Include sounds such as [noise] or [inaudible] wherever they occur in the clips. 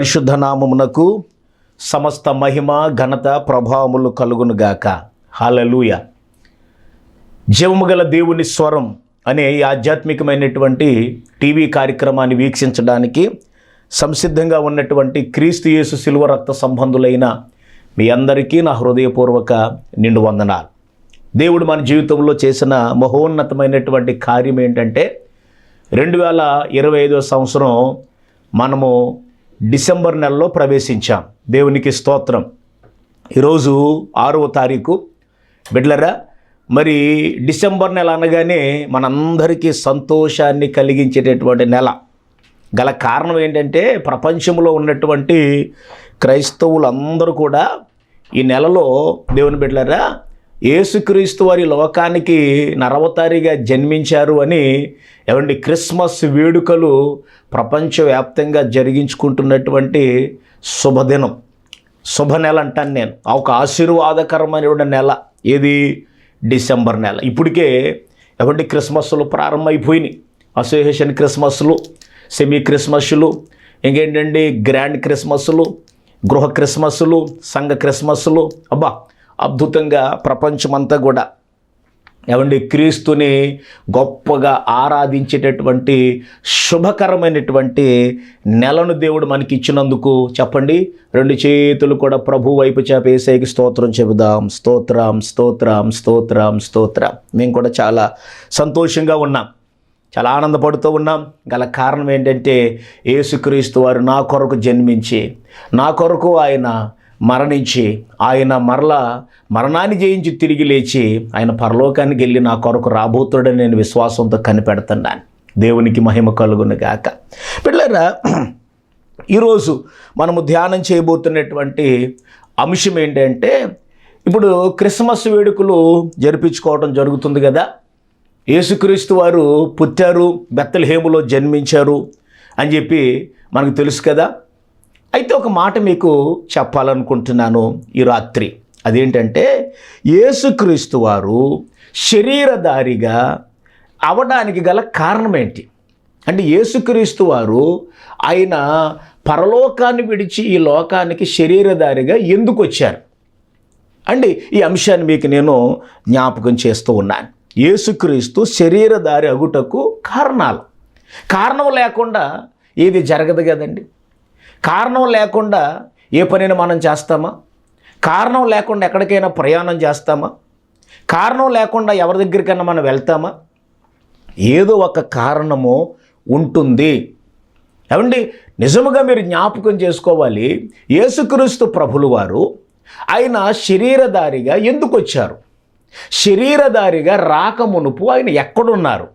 పరిశుద్ధ నామమునకు సమస్త మహిమ ఘనత ప్రభావములు కలుగునుగాక. హల్లెలూయ. జీవము గల దేవుని స్వరం అనే ఈ ఆధ్యాత్మికమైనటువంటి టీవీ కార్యక్రమాన్ని వీక్షించడానికి సంసిద్ధంగా ఉన్నటువంటి క్రీస్తు యేసు శిలువ రక్త సంబంధులైన మీ అందరికీ నా హృదయపూర్వక నిండు వందనాలు. దేవుడు మన జీవితంలో చేసిన మహోన్నతమైనటువంటి కార్యం ఏంటంటే రెండు వేల ఇరవై ఐదో సంవత్సరం మనము డిసెంబర్ నెలలో ప్రవేశించాం. దేవునికి స్తోత్రం. ఈరోజు ఆరవ తారీఖు. బిడ్లరా మరి డిసెంబర్ నెల అనగానే మనందరికీ సంతోషాన్ని కలిగించేటటువంటి నెల. గల కారణం ఏంటంటే ప్రపంచంలో ఉన్నటువంటి క్రైస్తవులందరూ కూడా ఈ నెలలో దేవుని బిడ్డలరా యేసుక్రీస్తు వారి లోకానికి నరవతారిగా జన్మించారు అని ఏమండి క్రిస్మస్ వేడుకలు ప్రపంచవ్యాప్తంగా జరిగించుకుంటున్నటువంటి శుభదినం. శుభ నెల అంటాను నేను. ఒక ఆశీర్వాదకరమైన నెల. ఏది? డిసెంబర్ నెల. ఇప్పటికే ఏమంటే క్రిస్మస్లు ప్రారంభమైపోయినాయి. అసోసియేషన్ క్రిస్మస్లు సెమీ క్రిస్మస్లు ఇంకేంటండి గ్రాండ్ క్రిస్మస్లు గృహ క్రిస్మస్లు సంఘ క్రిస్మస్లు అబ్బా! అద్భుతంగా ప్రపంచమంతా కూడా. ఏమండి? క్రీస్తుని గొప్పగా ఆరాధించేటటువంటి శుభకరమైనటువంటి నెలను దేవుడు మనకి ఇచ్చినందుకు చెప్పండి. రెండు చేతులు కూడా ప్రభు వైపు చేపేసేకి స్తోత్రం చెబుదాం. స్తోత్రం స్తోత్రం స్తోత్రం స్తోత్రం. మేము కూడా చాలా సంతోషంగా ఉన్నాం. చాలా ఆనందపడుతూ ఉన్నాం. గల కారణం ఏంటంటే యేసుక్రీస్తు వారు నా కొరకు జన్మించి నా కొరకు ఆయన మరణించి ఆయన మరల మరణాన్ని జయించి తిరిగి లేచి ఆయన పరలోకానికి వెళ్ళి నా కొరకు రాబోతుడని నేను విశ్వాసంతో కనిపెడుతున్నాను. దేవునికి మహిమ కలుగును గాక. పిల్లరా ఈరోజు మనము ధ్యానం చేయబోతున్నటువంటి అంశం ఏంటంటే ఇప్పుడు క్రిస్మస్ వేడుకలు జరిపించుకోవడం జరుగుతుంది కదా. యేసుక్రీస్తు వారు పుట్టారు బెత్తలహేములో జన్మించారు అని చెప్పి మనకు తెలుసు కదా. అయితే ఒక మాట మీకు చెప్పాలనుకుంటున్నాను ఈ రాత్రి. అదేంటంటే యేసుక్రీస్తు వారు శరీరధారిగా అవడానికి గల కారణం ఏంటి అంటే యేసుక్రీస్తు వారు ఆయన పరలోకాన్ని విడిచి ఈ లోకానికి శరీరధారిగా ఎందుకు వచ్చారు? అండి ఈ అంశాన్ని మీకు నేను జ్ఞాపకం చేస్తూ ఉన్నాను. యేసుక్రీస్తు శరీరధారి అగుటకు కారణాలు. కారణం లేకుండా ఏది జరగదు కదండి. కారణం లేకుండా ఏ పనిని మనం చేస్తామా? కారణం లేకుండా ఎక్కడికైనా ప్రయాణం చేస్తామా? కారణం లేకుండా ఎవరి దగ్గరికైనా మనం వెళ్తామా? ఏదో ఒక కారణము ఉంటుంది. ఏమండి? నిజముగా మీరు జ్ఞాపకం చేసుకోవాలి. యేసుక్రీస్తు ప్రభులు వారు ఆయన శరీరధారిగా ఎందుకు వచ్చారు? శరీరధారిగా రాకమునుపు ఆయన ఎక్కడున్నారు?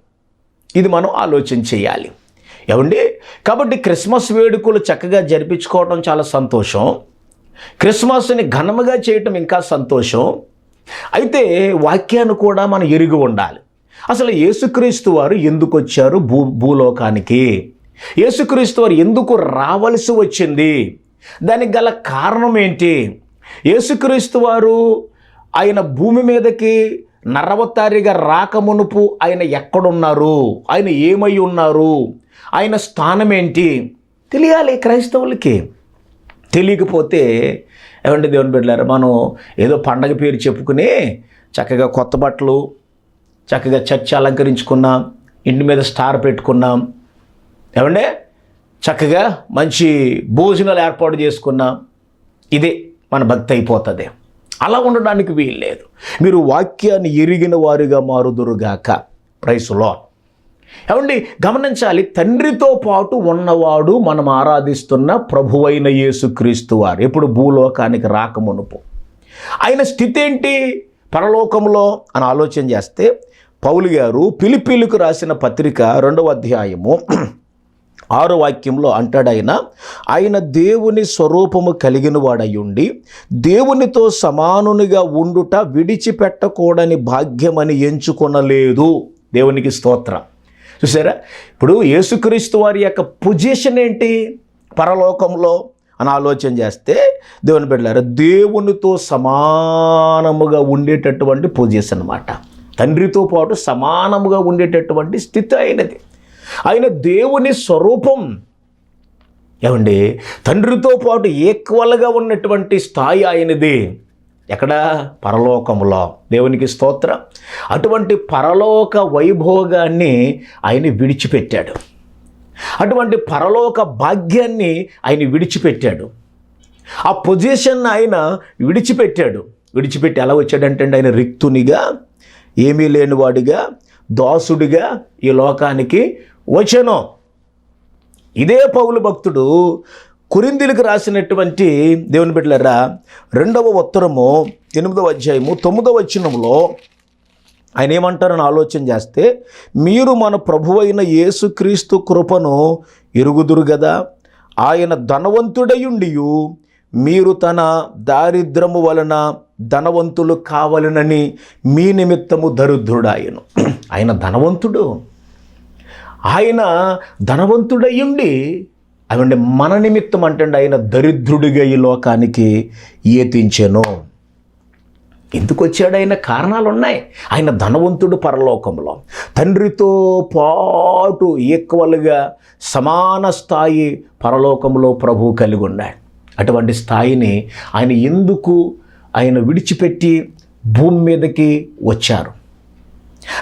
ఇది మనం ఆలోచన చేయాలి. ఏమండి? కాబట్టి క్రిస్మస్ వేడుకలు చక్కగా జరిపించుకోవడం చాలా సంతోషం. క్రిస్మస్ని ఘనముగా చేయటం ఇంకా సంతోషం. అయితే వాక్యాన్ని కూడా మనం ఎరిగి ఉండాలి. అసలు యేసుక్రీస్తు వారు ఎందుకు వచ్చారు భూ భూలోకానికి? యేసుక్రీస్తు వారు ఎందుకు రావలసి వచ్చింది? దానికి గల కారణం ఏంటి? యేసుక్రీస్తు వారు ఆయన భూమి మీదకి నరవతారిగా రాకమునుపు ఆయన ఎక్కడున్నారు? ఆయన ఏమై ఉన్నారు? ఆయన స్థానం ఏంటి తెలియాలి క్రైస్తవులకి. తెలియకపోతే ఏమంటే దేవుని బిడ్డలారు మనం ఏదో పండగ పేరు చెప్పుకుని చక్కగా కొత్త బట్టలు చక్కగా చర్చ అలంకరించుకున్నాం ఇంటి మీద స్టార్ పెట్టుకున్నాం ఏమంటే చక్కగా మంచి భోజనాలు ఏర్పాటు చేసుకున్నాం. ఇదే మన భక్తి అయిపోతుంది. అలా ఉండడానికి వీల్లేదు. మీరు వాక్యాన్ని ఎరిగిన వారిగా మారుదురుగాక. ప్రైసులో ఏమండి గమనించాలి తండ్రితో పాటు ఉన్నవాడు మనం ఆరాధిస్తున్న ప్రభువైన యేసుక్రీస్తు వారు. ఎప్పుడు భూలోకానికి రాకమునుపు. ఆయన స్థితి ఏంటి? పరలోకంలో అని ఆలోచన చేస్తే పౌలు గారు పిలిపిలుకు రాసిన పత్రిక రెండవ అధ్యాయము [clears throat] ఆరో వాక్యంలో అంటాడైన ఆయన దేవుని స్వరూపము కలిగిన వాడయుండి దేవునితో సమానునిగా ఉండుట విడిచిపెట్టకూడని భాగ్యమని ఎంచుకొనలేదు. దేవునికి స్తోత్రం. చూసారా? ఇప్పుడు యేసుక్రీస్తు వారి యొక్క పొజిషన్ ఏంటి? పరలోకంలో అని ఆలోచన చేస్తే దేవుని బిడ్డలారా దేవునితో సమానముగా ఉండేటటువంటి పొజిషన్ అనమాట తండ్రితో పాటు సమానముగా ఉండేటటువంటి స్థితి అయినది. ఆయన దేవుని స్వరూపం ఏమండి? తండ్రితో పాటు ఈక్వల్గా ఉన్నటువంటి స్థాయి ఆయనది ఎక్కడ? పరలోకములో. దేవునికి స్తోత్రం. అటువంటి పరలోక వైభోగాన్ని ఆయన విడిచిపెట్టాడు. అటువంటి పరలోక భాగ్యాన్ని ఆయన విడిచిపెట్టాడు. ఆ పొజిషన్ ఆయన విడిచిపెట్టాడు. విడిచిపెట్టి ఎలా వచ్చాడంటే ఆయన రిక్తునిగా ఏమీ లేనివాడిగా దాసుడిగా ఈ లోకానికి వచ్చాను. ఇదే పౌలు భక్తుడు కురిందిలకు రాసినటువంటి దేవుని బిడ్డలరా రెండవ ఉత్తరము ఎనిమిదవ అధ్యాయము తొమ్మిదవ వచనంలో ఆయన ఏమంటారని ఆలోచన చేస్తే మీరు మన ప్రభు అయిన యేసుక్రీస్తు కృపను ఎరుగుదురు కదా ఆయన ధనవంతుడయుండియు మీరు తన దారిద్రము వలన ధనవంతులు కావాలనని మీ నిమిత్తము దరిద్రుడాయను. [clears throat] ఆయన ధనవంతుడు. ఆయన ధనవంతుడయ్యుండి అవండి మన నిమిత్తం అంటే ఆయన దరిద్రుడిగా ఈ లోకానికి ఏతించెను ఎందుకు వచ్చాడు ఆయన? కారణాలు ఉన్నాయి ఆయన ధనవంతుడు పరలోకంలో. తండ్రితో పాటు ఈక్వల్గా సమాన స్థాయి పరలోకంలో ప్రభువు కలిగి ఉన్నాడు. అటువంటి స్థాయిని ఆయన ఎందుకు ఆయన విడిచిపెట్టి భూమి మీదకి వచ్చారు?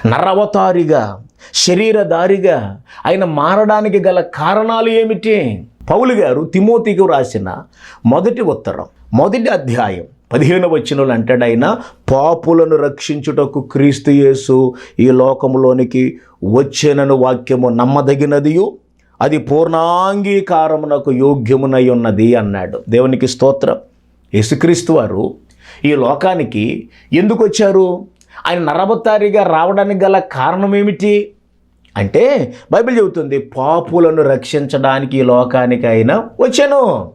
నరవతారిగా శరీరధారిగా ఆయన మారడానికి గల కారణాలు ఏమిటి? పౌలు గారు తిమోతికి రాసిన మొదటి ఉత్తరం మొదటి అధ్యాయం పదిహేను వచ్చినలు అంటాడు పాపులను రక్షించుటకు క్రీస్తు యేసు ఈ లోకములోనికి వచ్చేనను వాక్యము నమ్మదగినదియు అది పూర్ణాంగీకారమునకు యోగ్యమునై ఉన్నది అన్నాడు. దేవునికి స్తోత్రం. యేసుక్రీస్తు వారు ఈ లోకానికి ఎందుకు వచ్చారు? ఆయన నరవతారిగా రావడానికి గల కారణం ఏమిటి అంటే బైబిల్ చెబుతుంది పాపులను రక్షించడానికి ఈ లోకానికి ఆయన వచ్చాను.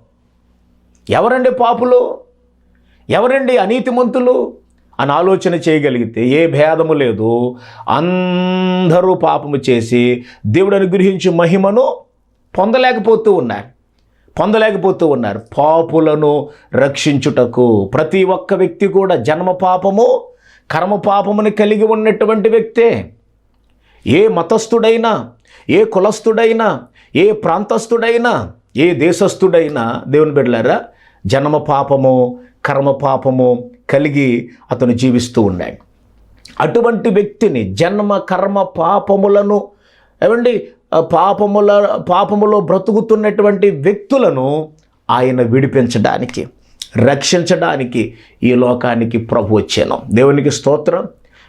ఎవరండి పాపులు? ఎవరండి అనీతిమంతులు? అని ఆలోచన చేయగలిగితే ఏ భేదము లేదు. అందరూ పాపము చేసి దేవుడు అనుగ్రహించి మహిమను పొందలేకపోతూ ఉన్నారు. పొందలేకపోతూ ఉన్నారు. పాపులను రక్షించుటకు ప్రతి ఒక్క వ్యక్తి కూడా జన్మ పాపము కర్మ పాపముని కలిగి ఉన్నటువంటి వ్యక్తే ఏ మతస్థుడైనా ఏ కులస్థుడైనా ఏ ప్రాంతస్థుడైనా ఏ దేశస్థుడైనా దేవుని బిడ్డలారా జన్మ పాపము కర్మ పాపము కలిగి అతను జీవిస్తూ ఉన్నాడు. అటువంటి వ్యక్తిని జన్మ కర్మ పాపములను ఏమండి పాపముల పాపములో బ్రతుకుతున్నటువంటి వ్యక్తులను ఆయన విడిపించడానికి రక్షించడానికి ఈ లోకానికి ప్రభు వచ్చాను. దేవునికి స్తోత్రం.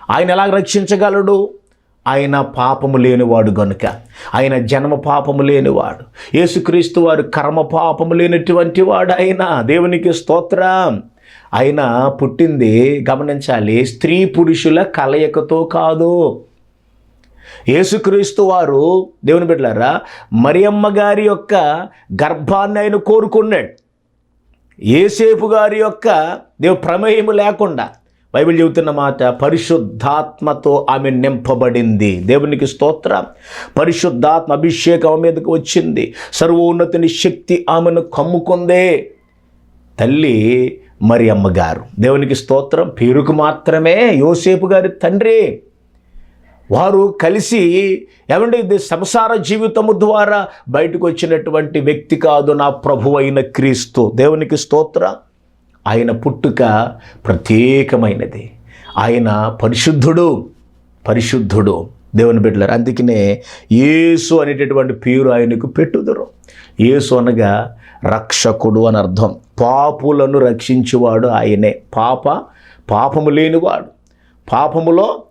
ఆయన ఎలా రక్షించగలడు? ఆయన పాపము లేనివాడు గనుక. ఆయన జన్మ పాపము లేనివాడు. యేసుక్రీస్తు వారు కర్మ పాపము లేనటువంటి వాడు ఆయన దేవునికి స్తోత్రం. ఆయన పుట్టింది గమనించాలి స్త్రీ పురుషుల కలయికతో కాదు. యేసుక్రీస్తు వారు దేవుని బిడ్డలారా మరియమ్మ గారి యొక్క గర్భాన్ని ఆయన కోరుకున్నాడు. ఏసేపు గారి యొక్క దేవు ప్రమేయము లేకుండా బైబిల్ చెబుతున్న మాట పరిశుద్ధాత్మతో ఆమె నింపబడింది. దేవునికి స్తోత్రం. పరిశుద్ధాత్మ అభిషేకం ఆమె మీదకి వచ్చింది. సర్వోన్నతిని శక్తి ఆమెను కమ్ముకుందే. తల్లి మరి అమ్మగారు దేవునికి స్తోత్రం. పేరుకు మాత్రమే యోసేపు గారి తండ్రి. వారు కలిసి ఏమంటే ఇది సంసార జీవితము ద్వారా బయటకు వచ్చినటువంటి వ్యక్తి కాదు నా ప్రభు అయిన క్రీస్తు. దేవునికి స్తోత్ర. ఆయన పుట్టుక ప్రత్యేకమైనది. ఆయన పరిశుద్ధుడు పరిశుద్ధుడు. దేవుని బిడ్డలారు అందుకనే యేసు అనేటటువంటి పేరు ఆయనకు పెట్టుదురు. యేసు అనగా రక్షకుడు అని అర్థం. పాపులను రక్షించేవాడు ఆయనే. పాప పాపము లేనివాడు. పాపములో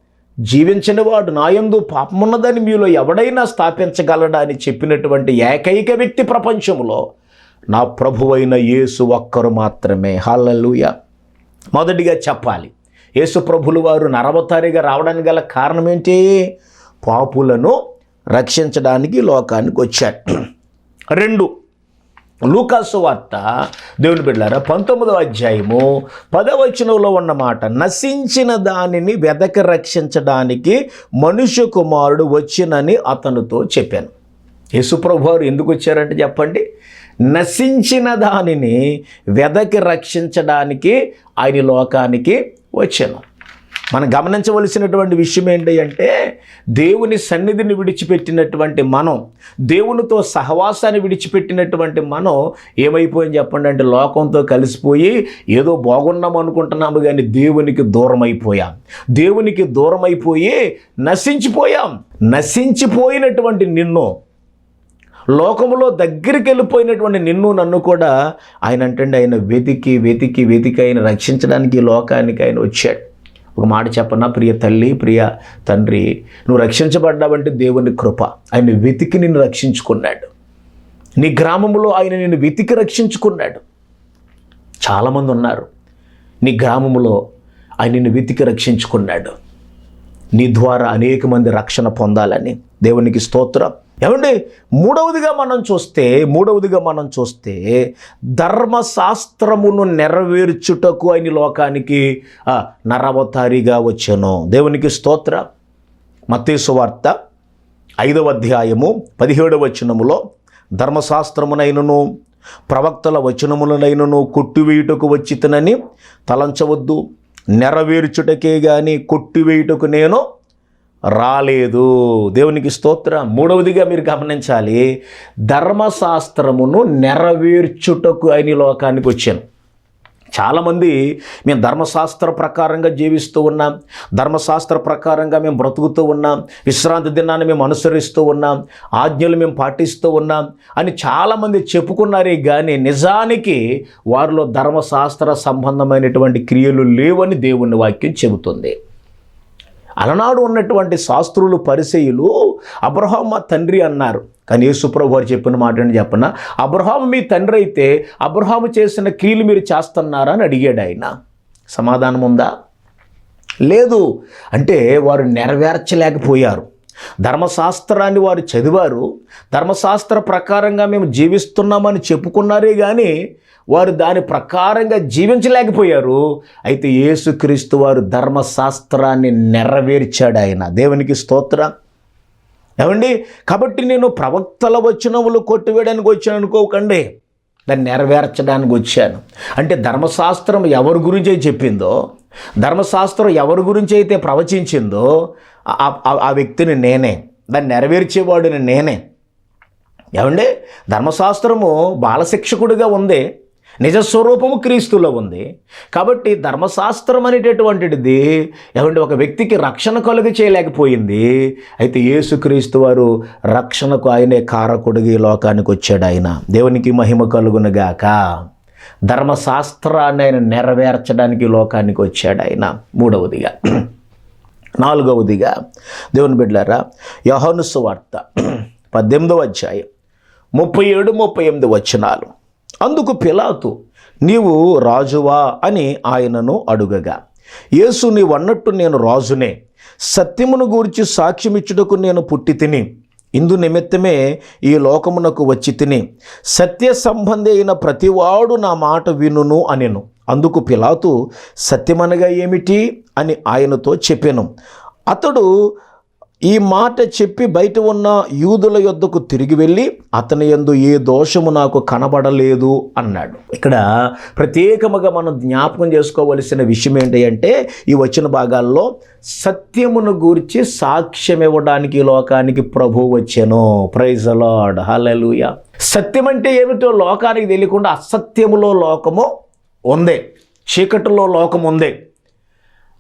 జీవించనివాడు నాయందు పాపమున్నదని మీలో ఎవడైనా స్థాపించగలడా అని చెప్పినటువంటి ఏకైక వ్యక్తి ప్రపంచంలో నా ప్రభువైన యేసు ఒక్కరు మాత్రమే. హల్లలుయ. మొదటిగా చెప్పాలి. యేసు ప్రభులు వారు నరవతారిగా రావడానికి గల కారణం ఏంటి పాపులను రక్షించడానికి లోకానికి వచ్చారు. రెండు లూకాసు వార్త దేవుని బిడ్డారా పంతొమ్మిదవ అధ్యాయము పదవచనంలో ఉన్న మాట నశించిన దానిని వెదక రక్షించడానికి మనుష్య కుమారుడు వచ్చినని అతనితో చెప్పాను. యేసుప్రభువారు ఎందుకు వచ్చారంటే చెప్పండి. నశించిన దానిని వెదకి రక్షించడానికి ఆయన లోకానికి వచ్చాను. మనం గమనించవలసినటువంటి విషయం ఏంటి అంటే దేవుని సన్నిధిని విడిచిపెట్టినటువంటి మనం దేవునితో సహవాసాన్ని విడిచిపెట్టినటువంటి మనం ఏమైపోయింది చెప్పండి అంటే లోకంతో కలిసిపోయి ఏదో బాగున్నాం అనుకుంటున్నాము కానీ దేవునికి దూరం అయిపోయాం దేవునికి దూరం అయిపోయి నశించిపోయాం. నశించిపోయినటువంటి నిన్ను లోకములో దగ్గరికి వెళ్ళిపోయినటువంటి నిన్ను నన్ను కూడా ఆయన అంటే ఆయన వెతికి వెతికి వెతికి ఆయన రక్షించడానికి లోకానికి ఆయన వచ్చాడు. ఒక మాట చెప్పన? ప్రియ తల్లి ప్రియ తండ్రి నువ్వు రక్షించబడ్డావంటే దేవుని కృప. ఆయన వెతికి నిన్ను రక్షించుకున్నాడు. నీ గ్రామంలో ఆయన నిన్ను వెతికి రక్షించుకున్నాడు. చాలామంది ఉన్నారు. నీ గ్రామంలో ఆయన నిన్ను వెతికి రక్షించుకున్నాడు. నీ ద్వారా అనేక మంది రక్షణ పొందాలని దేవునికి స్తోత్రం. ఏమండి? మూడవదిగా మనం చూస్తే మూడవదిగా మనం చూస్తే ధర్మశాస్త్రమును నెరవేర్చుటకు ఆయన లోకానికి నరవతారిగా వచ్చాను. దేవునికి స్తోత్ర. మత్తేసు వార్త ఐదవ అధ్యాయము పదిహేడవ వచనములో ధర్మశాస్త్రమునైనను ప్రవక్తల వచనములనైనను కొట్టివేయుటకు వచ్చితనని తలంచవద్దు. నెరవేర్చుటకే గాని కొట్టివేయుటకు నేను రాలేదు. దేవునికి స్తోత్రం. మూడవదిగా మీరు గమనించాలి ధర్మశాస్త్రమును నెరవేర్చుటకు అయిన లోకానికి వచ్చాను. చాలామంది మేము ధర్మశాస్త్ర ప్రకారంగా జీవిస్తూ ఉన్నాం ధర్మశాస్త్ర ప్రకారంగా మేము బ్రతుకుతూ ఉన్నాం విశ్రాంతి దినాన్ని మేము అనుసరిస్తూ ఉన్నాం ఆజ్ఞలు మేము పాటిస్తూ ఉన్నాం అని చాలామంది చెప్పుకున్నారే కానీ నిజానికి వారిలో ధర్మశాస్త్ర సంబంధమైనటువంటి క్రియలు లేవని దేవుని వాక్యం చెబుతుంది. అలనాడు ఉన్నటువంటి శాస్త్రులు పరిచయులు అబ్రహాం మా తండ్రి అన్నారు. కానీ యేసుప్రభు వారు చెప్పిన మాట అని చెప్పన? అబ్రహాం మీ తండ్రి అయితే అబ్రహాము చేసిన క్రియలు మీరు చేస్తున్నారా అని అడిగాడు ఆయన. సమాధానం ఉందా? లేదు. అంటే వారు నెరవేర్చలేకపోయారు. ధర్మశాస్త్రాన్ని వారు చదివారు. ధర్మశాస్త్ర ప్రకారంగా మేము జీవిస్తున్నామని చెప్పుకున్నారే కానీ వారు దాని ప్రకారంగా జీవించలేకపోయారు. అయితే యేసుక్రీస్తు వారు ధర్మశాస్త్రాన్ని నెరవేర్చాడు ఆయన. దేవునికి స్తోత్ర. ఏమండి? కాబట్టి నేను ప్రవక్తల వచ్చినవులు కొట్టివేయడానికి వచ్చాను అనుకోకండి. దాన్ని నెరవేర్చడానికి వచ్చాను. అంటే ధర్మశాస్త్రం ఎవరి గురించి చెప్పిందో ధర్మశాస్త్రం ఎవరి గురించి అయితే ప్రవచించిందో ఆ- ఆ వ్యక్తిని నేనే. దాన్ని నెరవేర్చేవాడిని నేనే. ఏమండి? ధర్మశాస్త్రము బాలశిక్షకుడిగా ఉంది. నిజస్వరూపము క్రీస్తులో ఉంది. కాబట్టి ధర్మశాస్త్రం అనేటటువంటిది ఏమంటే ఒక వ్యక్తికి రక్షణ కలుగు చేయలేకపోయింది. అయితే యేసుక్రీస్తు వారు రక్షణకు ఆయనే కారకుడిగి లోకానికి వచ్చాడు ఆయన. దేవునికి మహిమ కలుగునుగాక ధర్మశాస్త్రాన్ని ఆయన నెరవేర్చడానికి లోకానికి వచ్చాడు ఆయన. మూడవదిగా. నాలుగవదిగా. దేవుని బిడ్డారా యోహాను సువార్త పద్దెనిమిదవ అధ్యాయం ముప్పై ఏడు ముప్పై ఎనిమిది వచనాలు. అందుకు పిలాతు నీవు రాజువా? అని ఆయనను అడుగగా యేసు నీవన్నట్టు నేను రాజునే. సత్యమును గూర్చి సాక్ష్యమిచ్చుటకు నేను పుట్టి తిని ఇందు నిమిత్తమే ఈ లోకమునకు వచ్చి తిని సత్య సంబంధి అయిన ప్రతివాడు నా మాట వినును అనెను. అందుకు పిలాతు సత్యమనగా ఏమిటి? అని ఆయనతో చెప్పాను. అతడు ఈ మాట చెప్పి బయట ఉన్న యూదుల యొద్దకు తిరిగి వెళ్ళి అతని ఎందు ఏ దోషము నాకు కనబడలేదు అన్నాడు. ఇక్కడ ప్రత్యేకముగా మనం జ్ఞాపకం చేసుకోవలసిన విషయం ఏంటి అంటే ఈ వచ్చిన భాగాల్లో సత్యమును గూర్చి సాక్ష్యం ఇవ్వడానికి లోకానికి ప్రభు వచ్చాను. ప్రైజ్ లార్డ్ హలలుయ సత్యం అంటే ఏమిటో లోకానికి తెలియకుండా అసత్యములో లోకము ఉంది. చీకటిలో లోకం ఉంది.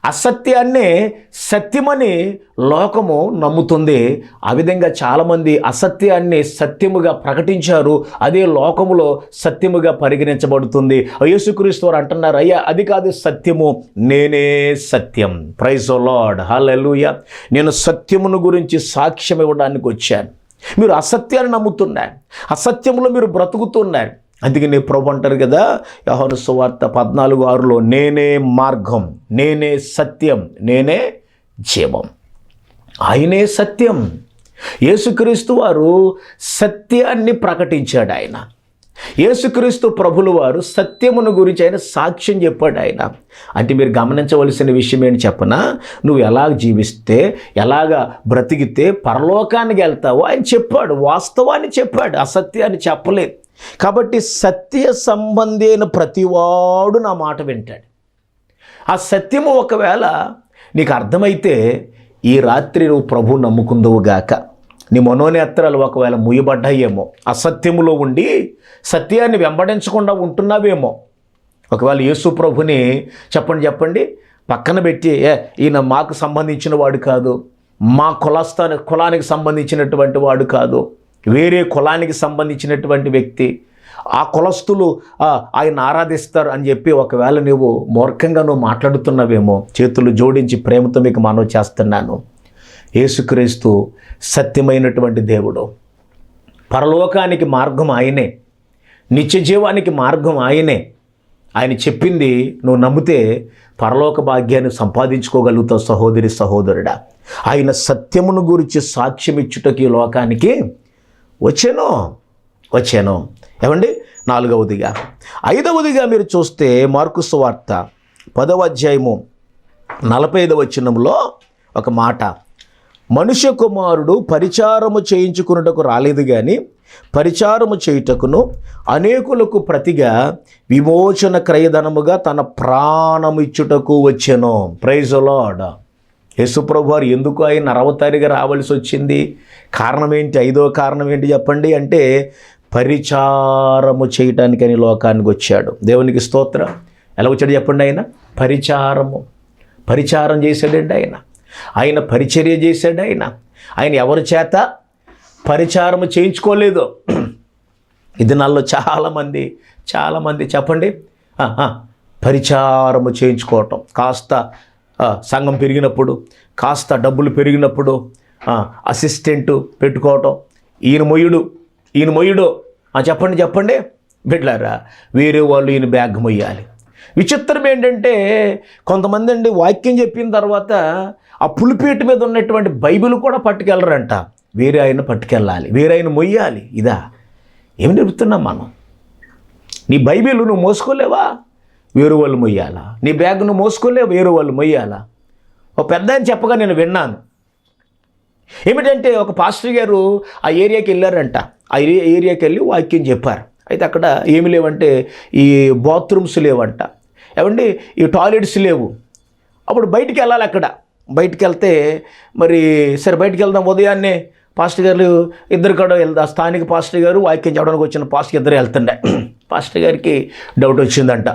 అసత్యాన్నే సత్యమని లోకము నమ్ముతుంది. ఆ విధంగా చాలామంది అసత్యాన్ని సత్యముగా ప్రకటించారు. అదే లోకములో సత్యముగా పరిగణించబడుతుంది. యేసుక్రీస్తు వారు అంటున్నారు అయ్యా అది కాదు సత్యము నేనే సత్యం. ప్రైజ్ లార్డ్ హల్లెలూయా నేను సత్యమును గురించి సాక్ష్యం ఇవ్వడానికి వచ్చాను. మీరు అసత్యాన్ని నమ్ముతున్నారు. అసత్యములో మీరు బ్రతుకుతున్నారు. అందుకని ప్రభు అంటారు కదా యహోన సువార్త పద్నాలుగు ఆరులో నేనే మార్గం నేనే సత్యం నేనే జీవం. ఆయనే సత్యం. యేసుక్రీస్తు వారు సత్యాన్ని ప్రకటించాడు ఆయన. యేసుక్రీస్తు ప్రభులు వారు సత్యమును గురించి ఆయన సాక్ష్యం చెప్పాడు ఆయన. అంటే మీరు గమనించవలసిన విషయం ఏంటి చెప్పనా నువ్వు ఎలాగ జీవిస్తే ఎలాగా బ్రతికితే పరలోకానికి వెళ్తావో ఆయన చెప్పాడు వాస్తవాన్ని చెప్పాడు అసత్యాన్ని చెప్పలేదు. కాబట్టి సత్య సంబంధైన ప్రతివాడు నా మాట వింటాడు. ఆ సత్యము ఒకవేళ నీకు అర్థమైతే ఈ రాత్రి నువ్వు ప్రభు నమ్ముకుందువు గాక. నీ మనోనేత్రాలు ఒకవేళ ముయ్యబడ్డాయేమో అసత్యములో ఉండి సత్యాన్ని వెంబడించకుండా ఉంటున్నావేమో. ఒకవేళ యేసు ప్రభుని చెప్పండి చెప్పండి పక్కన పెట్టి "ఏ, ఈయన మాకు సంబంధించిన వాడు కాదు మా కులస్థాని కులానికి సంబంధించినటువంటి వాడు కాదు వేరే కులానికి సంబంధించినటువంటి వ్యక్తి ఆ కులస్తులు ఆయన ఆరాధిస్తారు అని చెప్పి ఒకవేళ నువ్వు మూర్ఖంగా నువ్వు మాట్లాడుతున్నావేమో చేతులు జోడించి ప్రేమతో మీకు మనవి చేస్తున్నాను. యేసుక్రీస్తు సత్యమైనటువంటి దేవుడు. పరలోకానికి మార్గం ఆయనే. నిత్య జీవానికి మార్గం ఆయనే. ఆయన చెప్పింది నువ్వు నమ్మితే పరలోక భాగ్యాన్ని సంపాదించుకోగలుగుతావు సహోదరి సహోదరుడా. ఆయన సత్యమును గురించి సాక్ష్యం ఇచ్చుటకి లోకానికి వచ్చాను? వచ్చాను. ఏమండి? నాలుగవదిగా. ఐదవదిగా మీరు చూస్తే మార్కు సువార్త పదవ అధ్యాయము నలభై ఐదవ వచనంలో ఒక మాట. మనుష్య కుమారుడు పరిచారము చేయించుకున్నటకు రాలేదు కానీ పరిచారము చేయుటకును అనేకులకు ప్రతిగా విమోచన క్రయధనముగా తన ప్రాణము ఇచ్చుటకు వచ్చెను. ప్రైజ్ లాడ్ యేసుప్రభు వారు ఎందుకు ఆయన అరవతారిగా రావాల్సి వచ్చింది? కారణం ఏంటి? ఐదో కారణం ఏంటి చెప్పండి? అంటే పరిచారము చేయటానికని లోకానికి వచ్చాడు. దేవునికి స్తోత్రం. ఎలా వచ్చాడు చెప్పండి ఆయన? పరిచారము. పరిచారం చేశాడండి ఆయన. ఆయన పరిచర్య చేశాడు ఆయన. ఆయన ఎవరి చేత? పరిచారము చేయించుకోలేదు. ఇది నాలో చాలామంది చాలామంది చెప్పండి. పరిచారము చేయించుకోవటం. కాస్త సంఘం పెరిగినప్పుడు కాస్త డబ్బులు పెరిగినప్పుడు అసిస్టెంటు పెట్టుకోవటం. ఈయన మొయ్యుడు ఈయన మొయ్యుడు. ఆ, చెప్పండి చెప్పండి. బిడ్లారా వేరే వాళ్ళు ఈయన బ్యాగ్ మొయ్యాలి. విచిత్రం ఏంటంటే కొంతమంది అండి వాక్యం చెప్పిన తర్వాత ఆ పులిపేట మీద ఉన్నటువంటి బైబిల్ కూడా పట్టుకెళ్ళరంట. వేరే ఆయన పట్టుకెళ్ళాలి. వేరే ఆయన మొయ్యాలి. ఇదా. ఏమి నేర్పుతున్నాం మనం? నీ బైబిల్ నువ్వు మోసుకోలేవా? వేరు వాళ్ళు మొయ్యాలా? నీ బ్యాగ్ నువ్వు మోసుకోలేవా వేరు వాళ్ళు మొయ్యాలా? ఒక పెద్ద అని చెప్పగా నేను విన్నాను. ఏమిటంటే ఒక పాస్టర్ గారు ఆ ఏరియాకి వెళ్ళారంట. ఆ ఏరియా ఏరియాకి వెళ్ళి వాక్యం చెప్పారు. అయితే అక్కడ ఏమి లేవంటే ఈ బాత్రూమ్స్ లేవంట. ఏమండి? ఈ టాయిలెట్స్ లేవు. అప్పుడు బయటికి వెళ్ళాలి అక్కడ. బయటికి వెళ్తే మరి సరే బయటికి వెళ్దాం ఉదయాన్నే పాస్టర్ గారు ఇద్దరు కూడా వెళ్దా స్థానిక పాస్టర్ గారు వాక్యం చెప్పడానికి వచ్చిన పాస్టర్ ఇద్దరు వెళ్తుండే. [clears throat] పాస్టర్ గారికి డౌట్ వచ్చిందంట.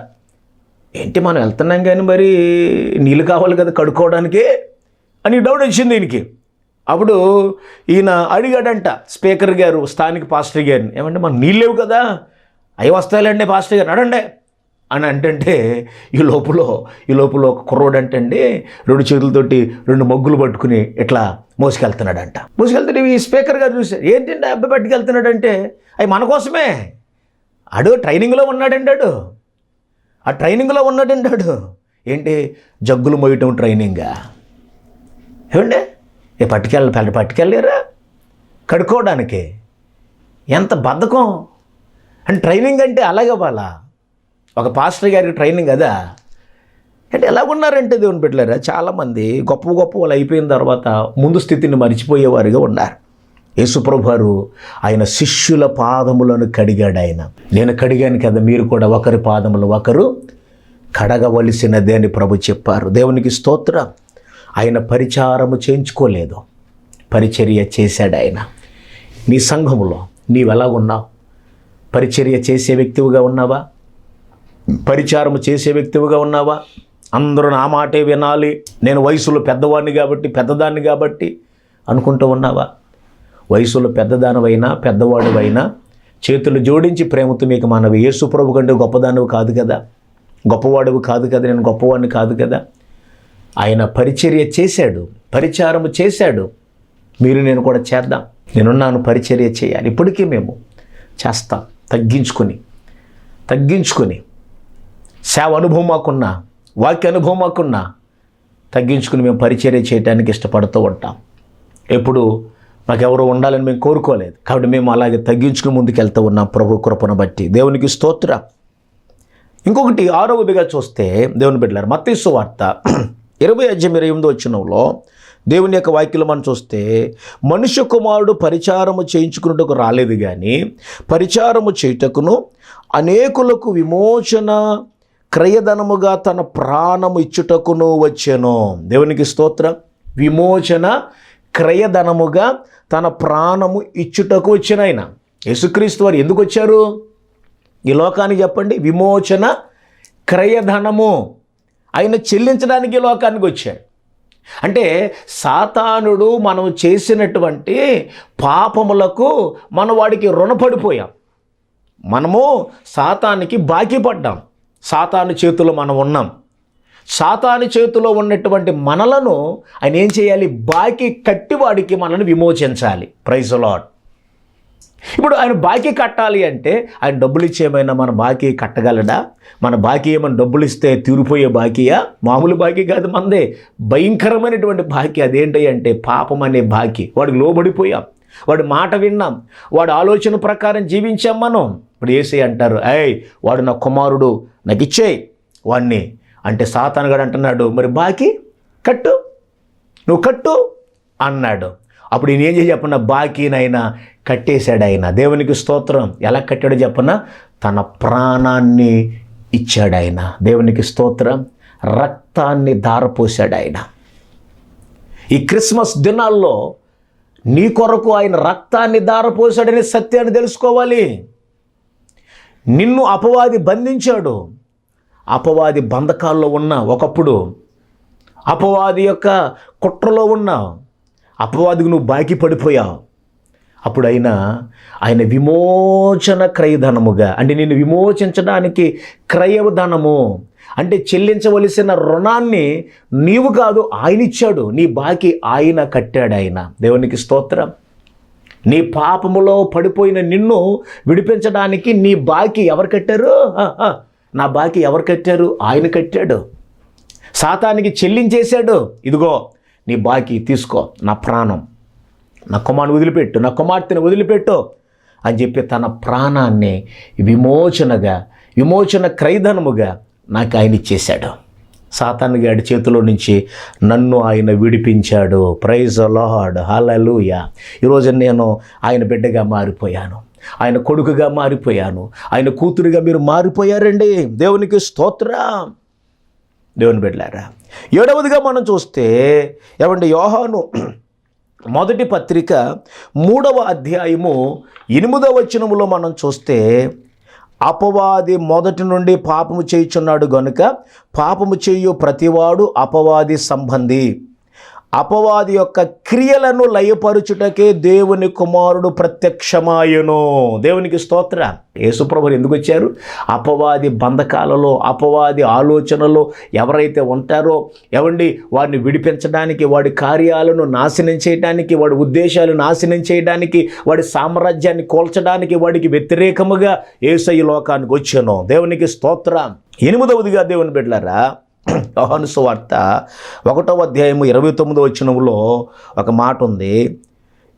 ఏంటి మనం వెళ్తున్నాం కానీ మరి నీళ్ళు కావాలి కదా కడుక్కోవడానికి అని డౌట్ వచ్చింది ఈయనకి. అప్పుడు ఈయన అడిగాడంట స్పీకర్ గారు స్థానిక పాస్టర్ గారిని ఏమంటే మనం నీళ్ళు లేవు కదా అవి వస్తాయిలేండి పాస్టర్ గారు అడండి అని అంటే ఈ లోపల ఈ లోపల ఒక కుర్రోడు అంటండి రెండు చేతులతోటి రెండు మగ్గులు పట్టుకుని ఇట్లా మోసుకెళ్తున్నాడంట. మోసుకెళ్తుంటే ఈ స్పీకర్ గారు చూశారు ఏంటంటే అబ్బాయి పట్టుకెళ్తున్నాడంటే అవి మన కోసమే అడు ట్రైనింగ్లో ఉన్నాడండి అడు ఆ ట్రైనింగ్లో ఉన్నాడండి ఆడు ఏంటి? జగ్గులు మోయటం ట్రైనింగా. ఏమండి? ఏ పట్టుకెళ్ళ పెద్ద పట్టుకెళ్ళారా? కడుక్కోవడానికి. ఎంత బద్ధకం. అండ్ ట్రైనింగ్ అంటే అలాగే వాళ్ళ ఒక పాస్టర్ గారికి ట్రైనింగ్ కదా అంటే ఎలా ఉన్నారంటే దేవుని పెట్టలేరా చాలామంది గొప్ప గొప్ప వాళ్ళు అయిపోయిన తర్వాత ముందు స్థితిని మర్చిపోయేవారుగా ఉన్నారు. యేసుప్రభు వారు ఆయన శిష్యుల పాదములను కడిగాడు ఆయన. నేను కడిగాను కదా మీరు కూడా ఒకరి పాదములు ఒకరు కడగవలసినదే అని ప్రభు చెప్పారు. దేవునికి స్తోత్రం. ఆయన పరిచారము చేయించుకోలేదు. పరిచర్య చేశాడు ఆయన. నీ సంఘములో నీవెలా ఉన్నావు పరిచర్య చేసే వ్యక్తివిగా ఉన్నావా? పరిచారము చేసే వ్యక్తివిగా ఉన్నావా? అందరూ నా మాటే వినాలి. నేను వయసులో పెద్దవాడిని కాబట్టి పెద్దదాన్ని కాబట్టి అనుకుంటూ ఉన్నావా? వయసులో పెద్దదానివైనా పెద్దవాడివైనా చేతులు జోడించి ప్రేమతో మీకు మనవి. యేసు ప్రభు కంటే గొప్పదానవి కాదు కదా. గొప్పవాడివి కాదు కదా. నేను గొప్పవాడిని కాదు కదా. ఆయన పరిచర్య చేశాడు పరిచారము చేశాడు. మీరు నేను కూడా చేద్దాం. నేనున్నాను పరిచర్య చేయాలి. ఇప్పటికీ మేము చేస్తాం. తగ్గించుకొని తగ్గించుకొని. సేవ అనుభవం మాకున్నా వాక్య అనుభవం మాకున్నా తగ్గించుకుని మేము పరిచర్య చేయడానికి ఇష్టపడుతూ ఉంటాం. ఎప్పుడు మాకెవరు ఉండాలని మేము కోరుకోలేదు. కాబట్టి మేము అలాగే తగ్గించుకుని ముందుకెళ్తూ ఉన్నాం ప్రభు కృపను బట్టి. దేవునికి స్తోత్ర. ఇంకొకటి ఆరవదిగా చూస్తే దేవుని బిడ్డలారు మత్తీసు వార్త [clears throat] ఇరవై అధ్యాయం ఇరవై ఎనిమిది వచ్చినంలో దేవుని యొక్క వాక్యలు మనం చూస్తే మనుష్య కుమారుడు పరిచారము చేయించుకున్నట్టుకు రాలేదు కానీ పరిచారము చేయుటకును అనేకులకు విమోచన క్రయధనముగా తన ప్రాణము ఇచ్చుటకును వచ్చెను. దేవునికి స్తోత్ర. విమోచన క్రయధనముగా తన ప్రాణము ఇచ్చుటకు వచ్చిన ఆయన. యేసుక్రీస్తు వారు ఎందుకు వచ్చారు? ఈ లోకానికి చెప్పండి. విమోచన క్రయధనము. ఆయన చెల్లించడానికి ఈ లోకానికి వచ్చాడు. అంటే సాతానుడు మనం చేసినటువంటి పాపములకు మన వాడికి రుణపడిపోయాం. మనము సాతానికి బాకీ పడ్డాం. సాతాను చేతిలో మనం ఉన్నాం. సాతాని చేతిలో ఉన్నటువంటి మనలను ఆయన ఏం చేయాలి? బాకీ కట్టి వాడికి మనల్ని విమోచించాలి. ప్రైజ్ లాడ్ ఇప్పుడు ఆయన బాకీ కట్టాలి అంటే ఆయన డబ్బులు ఇచ్చేమైనా మన బాకీ కట్టగలడా? మన బాకీ ఏమైనా డబ్బులు ఇస్తే తీరిపోయే బాకీయా? మామూలు బాకీ కాదు మందే. భయంకరమైనటువంటి బాకీ అదేంటి అంటే పాపం అనే బాకీ. వాడికి లోబడిపోయాం. వాడి మాట విన్నాం. వాడి ఆలోచన ప్రకారం జీవించాం మనం. ఇప్పుడు ఏసై అంటారు ఏయ్ వాడు నా కుమారుడు నాకు ఇచ్చేయి వాడిని అంటే సాతానుగాడు అంటున్నాడు మరి బాకీ? కట్టు? నువ్వు కట్టు? అన్నాడు. అప్పుడు ఈయన ఏం చేసి చెప్పన్న బాకీనైనా కట్టేశాడు ఆయన దేవునికి స్తోత్రం. ఎలా కట్టాడో చెప్పన తన ప్రాణాన్ని ఇచ్చాడు ఆయన దేవునికి స్తోత్రం. రక్తాన్ని దారపోశాడు ఆయన ఈ క్రిస్మస్ దినాల్లో నీ కొరకు ఆయన రక్తాన్ని ధారపోశాడనే సత్యాన్ని తెలుసుకోవాలి. నిన్ను అపవాది బంధించాడు. అపవాది బంధకాల్లో ఉన్న ఒకప్పుడు అపవాది యొక్క కుట్రలో ఉన్నావు అపవాదికి నువ్వు బాకీ పడిపోయావు. అప్పుడు ఆయన ఆయన విమోచన క్రయధనముగా అంటే నేను విమోచించడానికి క్రయధనము అంటే చెల్లించవలసిన రుణాన్ని నీవు కాదు ఆయన ఇచ్చాడు నీ బాకీ ఆయన కట్టాడు ఆయన. దేవునికి స్తోత్రం. నీ పాపములో పడిపోయిన నిన్ను విడిపించడానికి నీ బాకీ ఎవరు కట్టారు? నా బాకీ ఎవరు కట్టారు? ఆయన కట్టాడు. సాతానికి చెల్లించేశాడు. ఇదిగో నీ బాకీ తీసుకో నా ప్రాణం. నా కుమారుని వదిలిపెట్టు నా కుమార్తెను వదిలిపెట్టు అని చెప్పి తన ప్రాణాన్ని విమోచనగా విమోచన క్రైధనముగా నాకు ఆయన ఇచ్చేశాడు. సాతాను గాడి చేతిలో నుంచి నన్ను ఆయన విడిపించాడు. ప్రైజ్ లార్డ్ హలలుయ ఈరోజు నేను ఆయన బిడ్డగా మారిపోయాను. ఆయన కొడుకుగా మారిపోయాను. ఆయన కూతురుగా మీరు మారిపోయారండి. దేవునికి స్తోత్రం. దేవుని బిడ్డలారా ఏడవదిగా మనం చూస్తే ఏమండి యోహాను [clears throat] మొదటి పత్రిక మూడవ అధ్యాయము ఎనిమిదవ వచనములో మనం చూస్తే అపవాది మొదటి నుండి పాపము చేయుచున్నాడు గనుక పాపము చేయు ప్రతివాడు అపవాది సంబంధి. అపవాది యొక్క క్రియలను లయపరుచుటకే దేవుని కుమారుడు ప్రత్యక్షమాయను. దేవునికి స్తోత్ర. యేసుప్రభులు ఎందుకు వచ్చారు? అపవాది బంధకాలలో అపవాది ఆలోచనలో ఎవరైతే ఉంటారో ఎవండి వారిని విడిపించడానికి వాడి కార్యాలను నాశనం చేయడానికి వాడి ఉద్దేశాలు నాశనం చేయడానికి వాడి సామ్రాజ్యాన్ని కోల్చడానికి వాడికి వ్యతిరేకముగా ఏసయ్య లోకానికి వచ్చాను. దేవునికి స్తోత్ర. ఎనిమిదవదిగా దేవుని బిడ్డలారా యోహాను సువార్త ఒకటో అధ్యాయము ఇరవై తొమ్మిదో వచ్చినములో ఒక మాట ఉంది.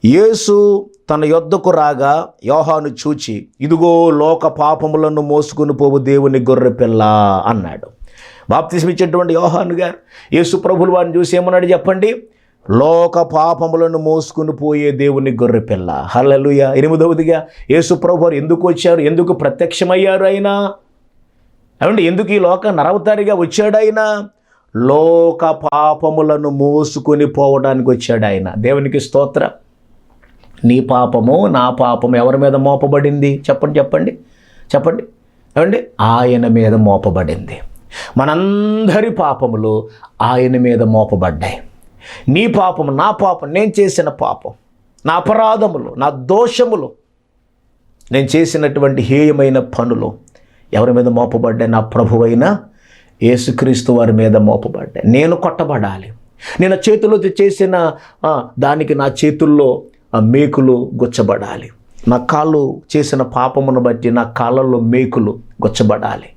యేసు తన యొద్దకు రాగా యోహాను చూచి ఇదిగో లోక పాపములను మోసుకుని పోవు దేవుని గొర్రె పిల్ల అన్నాడు. బాప్తిసం ఇచ్చేటువంటి యోహాను గారు యేసు ప్రభులు వారిని చూసి ఏమన్నాడు చెప్పండి? లోక పాపములను మోసుకుని పోయే దేవుని గొర్రె పిల్ల. హల్లెలూయ. ఎనిమిదవదిగా యేసు ప్రభు ఎందుకు వచ్చారు? ఎందుకు ప్రత్యక్షమయ్యారు అయినా? ఏమంటే ఎందుకు ఈ లోక నరవతారిగా వచ్చాడు ఆయన లోక పాపములను మోసుకొని పోవడానికి వచ్చాడు ఆయన దేవునికి స్తోత్ర. నీ పాపము నా పాపము ఎవరి మీద మోపబడింది? చెప్పండి చెప్పండి చెప్పండి. ఏమండి? ఆయన మీద మోపబడింది. మనందరి పాపములు ఆయన మీద మోపబడ్డాయి. నీ పాపము నా పాపం నేను చేసిన పాపం నా అపరాధములు నా దోషములు నేను చేసినటువంటి హేయమైన పనులు ఎవరి మీద మోపబడ్డా నా ప్రభువైన యేసుక్రీస్తు వారి మీద మోపబడ్డాయి. నేను కొట్టబడాలి. నేను చేతిలో చేసిన దానికి నా చేతుల్లో మేకులు గుచ్చబడాలి. నా కాళ్ళు చేసిన పాపమును బట్టి నా కాళ్ళల్లో మేకులు గుచ్చబడాలి.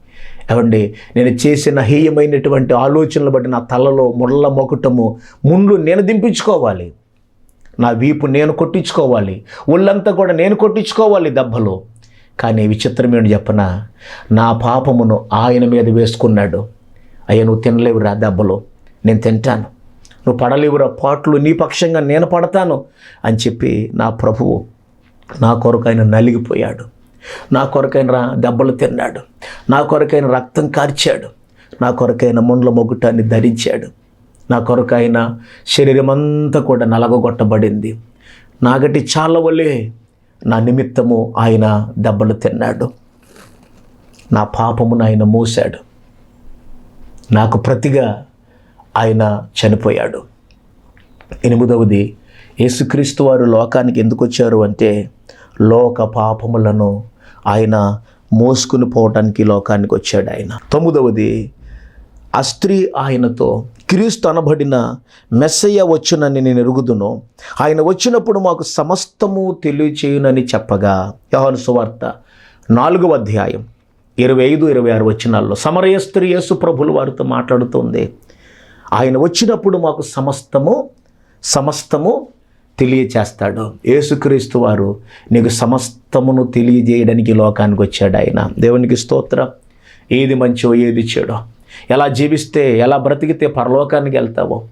ఏమండి? నేను చేసిన హేయమైనటువంటి ఆలోచనలు బట్టి నా తలలో ముళ్ళ మొకటము ముండ్లు నేను దింపించుకోవాలి. నా వీపు నేను కొట్టించుకోవాలి. ఒళ్ళంతా కూడా నేను కొట్టించుకోవాలి దెబ్బలు. కానీ విచిత్రం ఏంటి చెప్పన? నా పాపమును ఆయన మీద వేసుకున్నాడు. అయ్యా నువ్వు తినలేవురా దెబ్బలు. నేను తింటాను. నువ్వు పడలేవురా పాటలు. నీ పక్షంగా నేను పడతాను అని చెప్పి నా ప్రభువు నా కొరకు ఆయన నలిగిపోయాడు. నా కొరకైన రా- దెబ్బలు తిన్నాడు. నా కొరకైన రక్తం కార్చాడు. నా కొరకైన ముండ్ల మొగుటాన్ని ధరించాడు. నా కొరకైన శరీరం అంతా కూడా నలగొట్టబడింది. నాగటి చాలా వల్లే నా నిమిత్తము ఆయన దెబ్బలు తిన్నాడు. నా పాపమును ఆయన మూశాడు. నాకు ప్రతిగా ఆయన చనిపోయాడు. ఎనిమిదవది యేసుక్రీస్తు వారు లోకానికి ఎందుకు వచ్చారు అంటే లోక పాపములను ఆయన మోసుకుని పోవటానికి లోకానికి వచ్చాడు ఆయన. తొమ్మిదవది ఆ స్త్రీ ఆయనతో క్రీస్తు అనబడిన మెస్సయ్య వచ్చునని నేను ఎరుగుదును. ఆయన వచ్చినప్పుడు మాకు సమస్తము తెలియచేయునని చెప్పగా. యహోను సువార్త నాలుగవ అధ్యాయం ఇరవై ఐదు ఇరవై ఆరు వచ్చినాల్లో సమరయ స్త్రీ యేసు ప్రభులు వారితో మాట్లాడుతుంది. ఆయన వచ్చినప్పుడు మాకు సమస్తము సమస్తము తెలియచేస్తాడు. యేసుక్రీస్తు వారు నీకు సమస్తమును తెలియజేయడానికి లోకానికి వచ్చాడు ఆయన. దేవునికి స్తోత్రం. ఏది మంచో ఏది చెడో. ఎలా జీవిస్తే ఎలా బ్రతికితే పరలోకానికి వెళ్తావో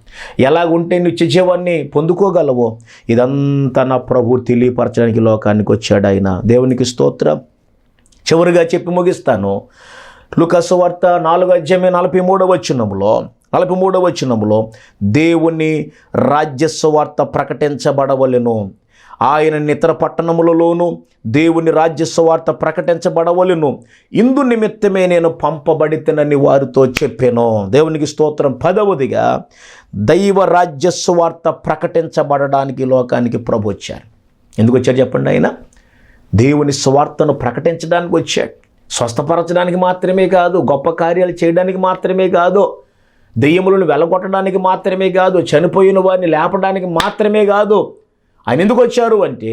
ఎలాగుంటే నిత్య జీవాన్ని పొందుకోగలవో ఇదంతా నా ప్రభు తెలియపరచడానికి లోకానికి వచ్చాడు ఆయన. దేవునికి స్తోత్రం. చివరిగా చెప్పి ముగిస్తాను. లుకసు వార్త నాలుగు అధ్యాయం నలభై మూడవ వచ్చినములో నలభై మూడవ వచ్చినములో దేవుని రాజ్య సువార్త ప్రకటించబడవలెను. ఆయన ఇతర పట్టణములలోనూ దేవుని రాజ్య సువార్త ప్రకటించబడవలెను. ఇందు నిమిత్తమే నేను పంపబడితేనని వారితో చెప్పాను. దేవునికి స్తోత్రం. పదవదిగా దైవ రాజ్య సువార్త ప్రకటించబడడానికి లోకానికి ప్రభు వచ్చారు. ఎందుకు వచ్చారు చెప్పండి ఆయన? దేవుని స్వార్థను ప్రకటించడానికి వచ్చాడు. స్వస్థపరచడానికి మాత్రమే కాదు గొప్ప కార్యాలు చేయడానికి మాత్రమే కాదు దెయ్యములను వెలగొట్టడానికి మాత్రమే కాదు చనిపోయిన వారిని లేపడానికి మాత్రమే కాదు ఆయన ఎందుకు వచ్చారు అంటే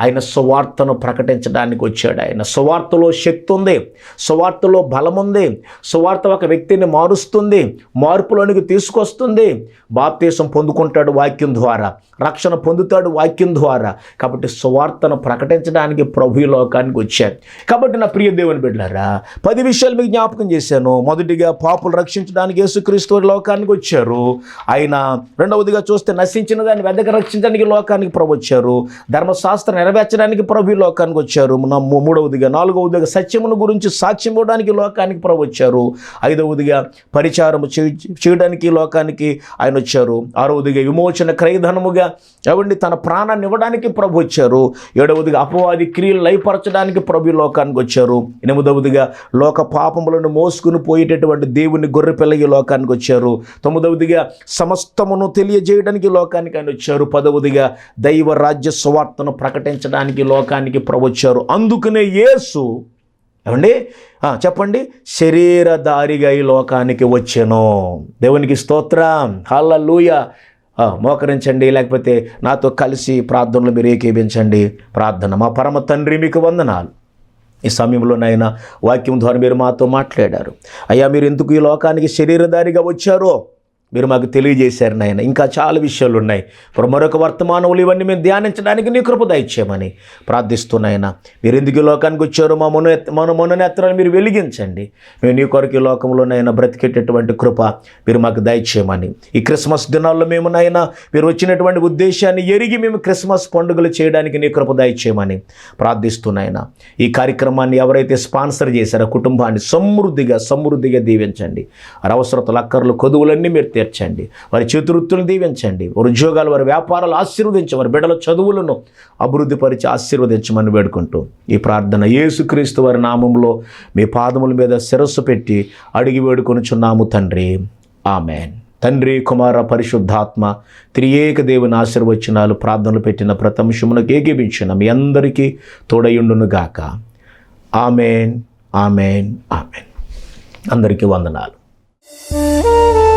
ఆయన సువార్తను ప్రకటించడానికి వచ్చాడు. ఆయన సువార్తలో శక్తి ఉంది సువార్తలో బలం ఉంది సువార్త ఒక వ్యక్తిని మారుస్తుంది మార్పులోనికి తీసుకొస్తుంది. బాప్తీసం పొందుకుంటాడు వాక్యం ద్వారా రక్షణ పొందుతాడు వాక్యం ద్వారా. కాబట్టి సువార్తను ప్రకటించడానికి ప్రభు లోకానికి వచ్చారు కాబట్టి నా ప్రియ దేవుని బిడ్డారా పది విషయాలు మీకు జ్ఞాపకం చేశాను. మొదటిగా పాపులు రక్షించడానికి యేసుక్రీస్తు లోకానికి వచ్చారు. ఆయన రెండవదిగా చూస్తే నశించిన దాన్ని వెదక రక్షించడానికి లోకానికి ప్రభు వచ్చారు. ధర్మశాస్త్రం నెరవేర్చడానికి ప్రభు ఈ లోకానికి వచ్చారు. మూ- మూడవదిగా నాలుగవదిగా సత్యమును గురించి సాక్ష్యం ఇవ్వడానికి లోకానికి ప్రభు వచ్చారు. ఐదవదిగా పరిచారం చేయ- చేయడానికి లోకానికి ఆయన వచ్చారు. ఆరవదిగా విమోచన క్రయధనముగా ఎవండి తన ప్రాణాన్ని ఇవ్వడానికి ప్రభు వచ్చారు. ఏడవదిగా అపవాది క్రియలు లయపరచడానికి ప్రభు లోకానికి వచ్చారు. ఎనిమిదవదిగా లోక పాపములను మోసుకుని పోయేటటువంటి దేవుని గొర్రెపిల్ల ఈ లోకానికి వచ్చారు. తొమ్మిదవదిగా సమస్తమును తెలియజేయడానికి లోకానికి ఆయన వచ్చారు. పదవదిగా దైవ రాజ్య సువార్తను ప్రకటించడానికి లోకానికి ప్రవచ్చారు అందుకనే యేసు ఏమండి? చెప్పండి. శరీరధారిగా ఈ లోకానికి వచ్చాను. దేవునికి స్తోత్రం. హల్లూయ మోకరించండి లేకపోతే నాతో కలిసి ప్రార్థనలు మీరు ఏకీపించండి ప్రార్థన మా పరమ తండ్రి మీకు వందనాలు. ఈ సమయంలో నాయన వాక్యం ద్వారా మీరు మాతో మాట్లాడారు. అయ్యా మీరు ఎందుకు ఈ లోకానికి శరీరధారిగా వచ్చారో మీరు మాకు తెలియజేశారు నాయన. ఇంకా చాలా విషయాలు ఉన్నాయి. ఇప్పుడు మరొక వర్తమానములు ఇవన్నీ మేము ధ్యానించడానికి నీ కృప దయచేయమని ప్రార్థిస్తున్నాయన మీరు ఎందుకు ఈ లోకానికి వచ్చారో మా మన మన మననేత్రాన్ని మీరు వెలిగించండి. మేము నీ కొరకు ఈ లోకంలోనైనా బ్రతికేటటువంటి కృప మీరు మాకు దయచేయమని. ఈ క్రిస్మస్ దినాల్లో మేము నాయన మీరు వచ్చినటువంటి ఉద్దేశాన్ని ఎరిగి మేము క్రిస్మస్ పండుగలు చేయడానికి నీ కృప దయచేయమని ప్రార్థిస్తున్నాయన ఈ కార్యక్రమాన్ని ఎవరైతే స్పాన్సర్ చేశారో కుటుంబాన్ని సమృద్ధిగా సమృద్ధిగా దీవించండి. అవసరతలు అక్కర్లు కొదువులన్నీ మీరు తీర్చండి. వారి చేతువృత్తులు దీవించండి. వారి ఉద్యోగాలు వారి వ్యాపారాలు ఆశీర్వదించి వారి బిడ్డల చదువులను అభివృద్ధిపరిచి ఆశీర్వదించమని వేడుకుంటూ ఈ ప్రార్థన యేసుక్రీస్తు వారి నామంలో మీ పాదముల మీద శిరస్సు పెట్టి అడిగి వేడుకొనుచున్నాము తండ్రి. ఆమెన్. తండ్రి కుమార పరిశుద్ధాత్మ త్రియేక దేవుని ఆశీర్వచనాలు ప్రార్థనలు పెట్టిన ప్రతంశమునకు ఏకీపించిన మీ అందరికీ తోడయుండును గాక. Amen amen amen. అందరికీ వందనాలు. Thank.